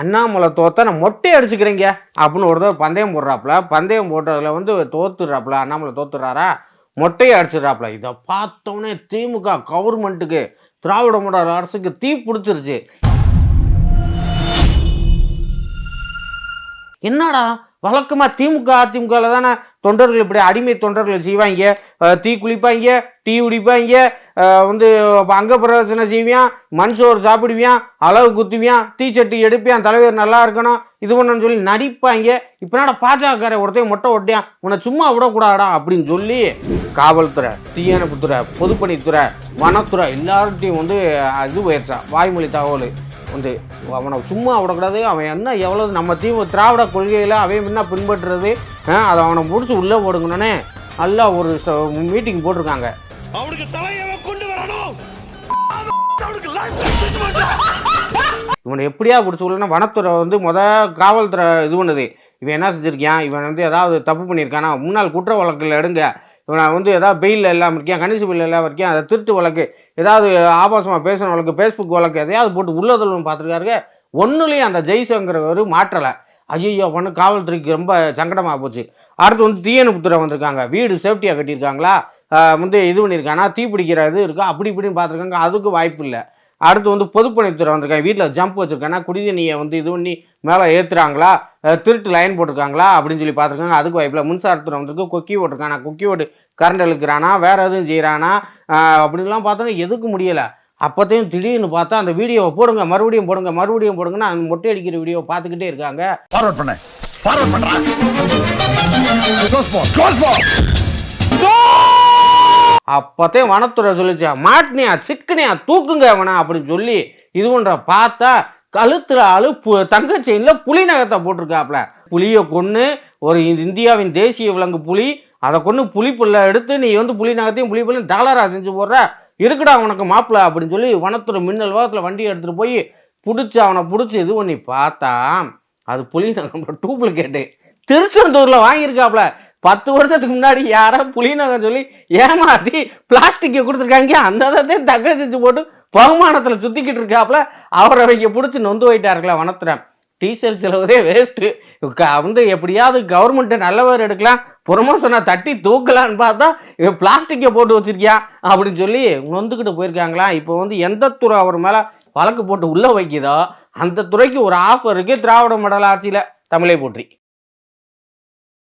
அண்ணாமலை தோத்தா நான் மொட்டை அடிச்சுக்கிறீங்க அப்படின்னு ஒரு தடவை பந்தயம் போடுறாப்புல பந்தயம் போட்டதில் வந்து தோத்துடுறாப்புல அண்ணாமலை தோத்துறாரா மொட்டையை அடிச்சிடுறாப்புல. இதை பார்த்தோன்னே திமுக கவர்மெண்ட்டுக்கு திராவிட மாடல் அரசுக்கு தீ பிடிச்சிருச்சு. என்னடா? வழக்கமாக திமுக அதிமுகவில் தானே தொண்டர்கள் இப்படி அடிமை தொண்டர்கள் செய்வாங்க. தீ குளிப்பாங்க டீ குடிப்பாங்க வந்து அங்க பிரதர்சனை செய்வியான் மண் சோறு சாப்பிடுவியான் அளவு குத்துவியான் டீ எடுப்பியான் தலைவர் நல்லா இருக்கணும் இது பண்ணணும்னு சொல்லி நடிப்பாங்க. இப்போ என்னடா பாஜகக்கார ஒருத்தையும் மொட்டை ஒட்டியான் உன்னை சும்மா விடக்கூடாடா அப்படின்னு சொல்லி காவல்துறை தீயணைப்புத்துறை பொதுப்பணித்துறை வனத்துறை எல்லார்ட்டையும் வந்து இது போயிடுச்சா வாய்மொழி தகவல். வந்து அவனை சும்மா விடக்கூடாது. அவன் என்ன எவ்வளவு நம்ம தீவு திராவிட கொள்கையில் அவன் என்ன பின்பற்றுறது? அதை அவனை முடிச்சு உள்ளே போடுங்கன்னே நல்லா ஒரு மீட்டிங் போட்டிருக்காங்க. அவனுக்கு தலையவ கொண்டு வரணும். இவனை எப்படியா பிடிச்சி உள்ளனா வனத்துறை வந்து முத காவல்துறை இது பண்ணுது. இவன் என்ன செஞ்சிருக்கான் இவன் வந்து ஏதாவது தப்பு பண்ணியிருக்கானா? முன்னாள் குற்ற வழக்கில் எடுங்க. நான் வந்து ஏதாவது பெயில் இல்லாமல் இருக்கேன் கணிச பெயில் இல்லாமல் இருக்கேன் அதை திருட்டு வழக்கு ஏதாவது ஆபாசமாக பேசுகிற வழக்கு ஃபேஸ்புக் வழக்கு எதையாவது போட்டு உள்ளதல்னு பார்த்துருக்காருங்க. ஒன்றுலேயும் அந்த ஜெய்சங்கிறவர் மாற்றலை. ஐயோ பண்ணு காவல்துறைக்கு ரொம்ப சங்கடமாக போச்சு. அடுத்து வந்து தீயணைப்புத்துறை வந்திருக்காங்க. வீடு சேஃப்டியாக கட்டியிருக்காங்களா? வந்து இது பண்ணியிருக்கானா? தீ பிடிக்கிற இது இருக்கா? அப்படி இப்படின்னு பார்த்துருக்காங்க. அதுக்கு வாய்ப்பு இல்லை. அடுத்து வந்து பொதுப்பணித்துறை வந்திருக்காங்க. வீட்டில் ஜம்ப் வச்சுருக்கேன்னா குடிதண்ணியை வந்து இது பண்ணி மேலே ஏற்றுறாங்களா திருட்டு லைன் போட்டிருக்காங்களா? அப்படின்னு சொல்லி பார்த்துருக்காங்க. அதுக்கு வாய்ப்பில் மின்சாரத்துறை வந்திருக்கு. கொக்கி ஓட்டுருக்கானா? கொக்கி ஓட்டு கரண்ட் இழுக்கிறானா? வேறு எதுவும் செய்கிறானா அப்படின்லாம் பார்த்தோன்னா எதுக்கு முடியலை. அப்போத்தையும் திடீர்னு பார்த்தா அந்த வீடியோவை போடுங்க. மறுபடியும் போடுங்க. மறுபடியும் போடுங்கன்னா அந்த மொட்டை அடிக்கிற வீடியோவை பார்த்துக்கிட்டே இருக்காங்க. ஃபார்வர்ட் பண்ண. ஃபார்வர்ட் பண்ணுறேன் அப்போத்தே வனத்துறை சொல்லிச்சு மாட்டினியா சிக்கனியா தூக்குங்க அவனை அப்படின்னு சொல்லி இது பண்ணுற பார்த்தா கழுத்துல அழு பு- தங்க செயினில் புலி நகத்தை போட்டிருக்காப்ல. புலியை கொன்று ஒரு இந்தியாவின் தேசிய விலங்கு புலி அதை கொண்டு புலி புல்லை எடுத்து நீ வந்து புலி நகத்தையும் புலி புள்ளையும் டாலராக செஞ்சு போடுற இருக்குடா உனக்கு மாப்பிள்ள அப்படின்னு சொல்லி வனத்துறை மின்னல் வேகத்தில் வண்டியை எடுத்துகிட்டு போய் பிடிச்சி அவனை பிடிச்சி இது பண்ணி பார்த்தா அது புலி நகம் டூப்ளிகேட்டு திருச்செந்தூரில் வாங்கியிருக்காப்ல. பத்து வருஷத்துக்கு முன்னாடி யாரோ புலிநகர் சொல்லி ஏமாத்தி பிளாஸ்டிக்கை கொடுத்துருக்காங்க. அந்த தான் தக்க செஞ்சு போட்டு பகுமானத்தில் சுற்றிக்கிட்டு இருக்காப்புல. அவரை அவங்க பிடிச்சி நொந்து போயிட்டாருங்களா வனத்துறேன் டீசல் செலவுதே வேஸ்ட்டு வந்து எப்படியாவது கவர்மெண்ட்டை நல்லவர் எடுக்கலாம். ப்ரொமோஷனை தட்டி தூக்கலான்னு பார்த்தா இவன் பிளாஸ்டிக்கை போட்டு வச்சிருக்கியா அப்படின்னு சொல்லி நொந்துக்கிட்டு போயிருக்காங்களா? இப்போ வந்து எந்த துறை அவர் மேலே வழக்கு போட்டு உள்ளே வைக்குதோ அந்த துறைக்கு ஒரு ஆஃபர் இருக்குது திராவிட மடல் ஆட்சியில் தமிழை போற்றி.